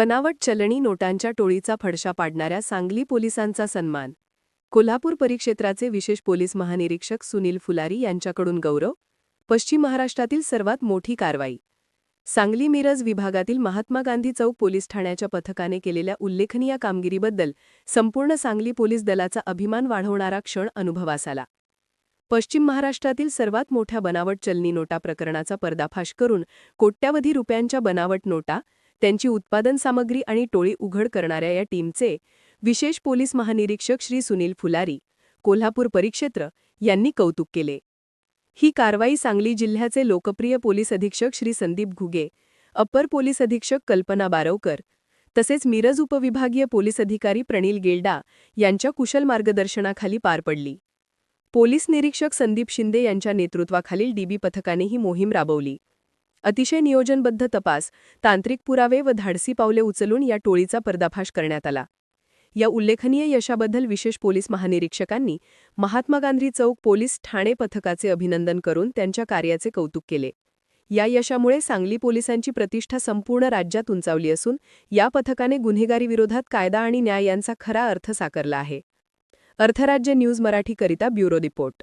बनावट चलणी नोटांच्या टोळीचा फडशा पाडणाऱ्या सांगली पोलिसांचा सन्मान. कोल्हापूर परिक्षेत्राचे विशेष पोलीस महानिरीक्षक सुनील फुलारी यांच्याकडून गौरव. पश्चिम महाराष्ट्रातील सर्वात मोठी कारवाई. सांगली मिरज विभागातील महात्मा गांधी चौक पोलीस ठाण्याच्या पथकाने केलेल्या उल्लेखनीय कामगिरीबद्दल संपूर्ण सांगली पोलीस दलाचा अभिमान वाढवणारा क्षण अनुभवास आला. पश्चिम महाराष्ट्रातील सर्वात मोठ्या बनावट चलनी नोटा प्रकरणाचा पर्दाफाश करून कोट्यावधी रुपयांच्या बनावट नोटा त्यांची उत्पादन सामग्री आणि टोळी उघड करणाऱ्या या टीमचे विशेष पोलीस महानिरीक्षक श्री सुनील फुलारी कोल्हापूर परिक्षेत्र यांनी कौतुक केले. ही कारवाई सांगली जिल्ह्याचे लोकप्रिय पोलीस अधीक्षक श्री संदीप घुगे अप्पर पोलीस अधीक्षक कल्पना बारवकर तसेच मिरज उपविभागीय पोलीस अधिकारी प्रणील गेल्डा यांच्या कुशल मार्गदर्शनाखाली पार पडली. पोलीस निरीक्षक संदीप शिंदे यांच्या नेतृत्वाखालील डीबी पथकाने ही मोहीम राबवली. अतिशय नियोजनबद्ध तपास तांत्रिक पुरावे व धाडसी पावले उचलून या टोळीचा पर्दाफाश करण्यात आला. या उल्लेखनीय यशाबद्दल विशेष पोलीस महानिरीक्षकांनी महात्मा गांधी चौक पोलीस ठाणे पथकाचे अभिनंदन करून त्यांच्या कार्याचे कौतुक केले. या यशामुळे सांगली पोलिसांची प्रतिष्ठा संपूर्ण राज्यात उंचावली असून या पथकाने गुन्हेगारीविरोधात कायदा आणि न्याय यांचा खरा अर्थ साकारला आहे. अर्थराज्य न्यूज मराठीकरिता ब्युरो रिपोर्ट.